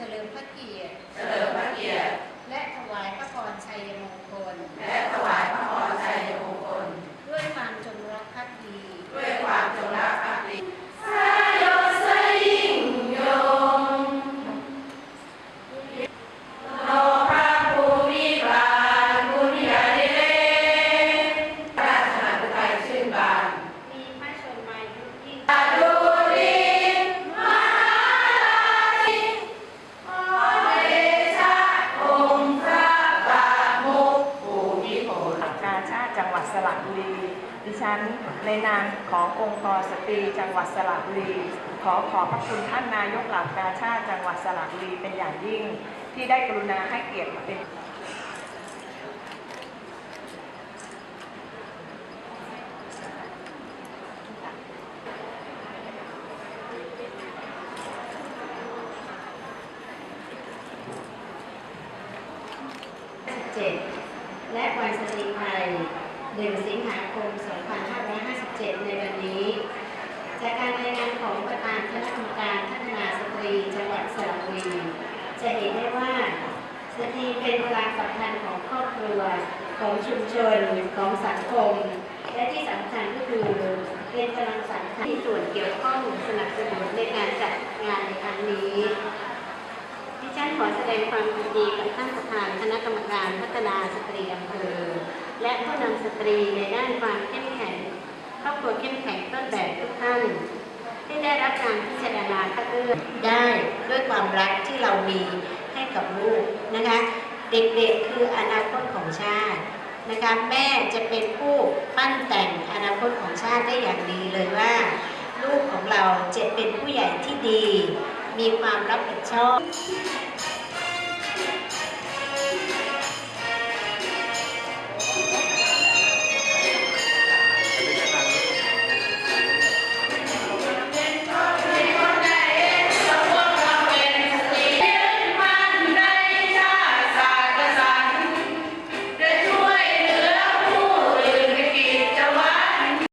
พระเกียรติ เฉลิมพระเกียรติ และถวายพระพรชัยมง สระบุรี ดิฉันในนามขององค์กรสตรีจังหวัดสระบุรี ขอขอบพระคุณท่านนายกหล่ากาชาติจังหวัดสระบุรีเป็นอย่างยิ่ง ที่ได้กรุณาให้เกียรติมาเป็น7และวันสตรีไทย 1 สิงหาคม 2557 ในวันนี้ จากการรายงานของประธานคณะกรรมการพัฒนาสตรีจังหวัดสระบุรี จะเห็นได้ว่าสตรีเป็นพลังสำคัญของครอบครัว ของชุมชน ของสังคม และที่สำคัญก็คือเป็นพลังสำคัญที่ส่วนเกี่ยวข้องสนับสนุนในการจัดงานในครั้งนี้ดิฉันขอแสดงความยินดีกับท่านประธานคณะกรรมการพัฒนาสตรีอำเภอ และผู้นำสตรีในด้านความเข้มแข็งครอบครัวเข้มแข็งต้นแบบทุกท่านที่ได้รับการพิจารณาคัดเลือกได้ด้วยความรักที่เรามีให้กับลูกนะคะ เด็กๆคืออนาคตของชาตินะคะแม่จะเป็นผู้ปั้นแต่งอนาคตของชาติได้อย่างดีเลยว่า ลูกของเราจะเป็นผู้ใหญ่ที่ดี มีความรับผิดชอบ